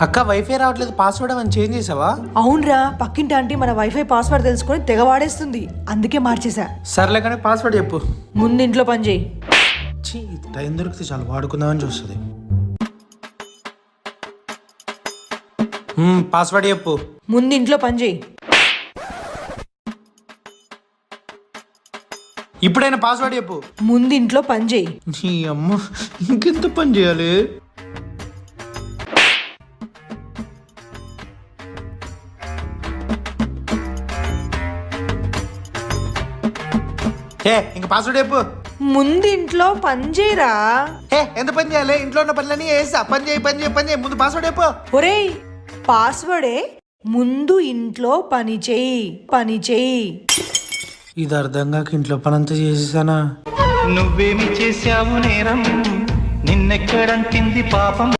అక్క వైఫై రావట్లేదు పాస్వర్డ్ అని చేంజ్ చేసావా? అవునరా పక్కింటి ఆంటీ మన వైఫై పాస్వర్డ్ తెలుసుకొని తెగ వాడేస్తుంది అందుకే మార్చేసా సర్లే కానీ పాస్వర్డ్ చెప్పు. ముందు ఇంట్లో పని చేయి. ఛీ, టైం దొరికితే చాలు వాడుకుందామని చూస్తుంది. మ్మ్, పాస్వర్డ్ చెప్పు. ముందు ఇంట్లో పని చేయి. ఇప్పుడైనా పాస్వర్డ్ చెప్పు. ముందు ఇంట్లో పని చేయి. నీ అమ్మ ఇంకెంత పని చేయాలి? హే ఇంక పాస్వర్డ్ చెప్పు. ముందు ఇంట్లో పని చేయరా? హే ఎంత పని చేయాలి? ఇంట్లో ఉన్న పనులన్నీ వేసా. పని చేయి పని చేయి పని చేయి. ముందు పాస్వర్డ్ చెప్పు. ఒరేయ్ పాస్వర్డే ముందు ఇంట్లో పని చేయి పని చేయి. ఇది అర్థం కాక ఇంట్లో పని అంతా చేసేసానా? నువ్వేమి చేశావు నేరం? నిన్నెక్కడంటింది పాపం?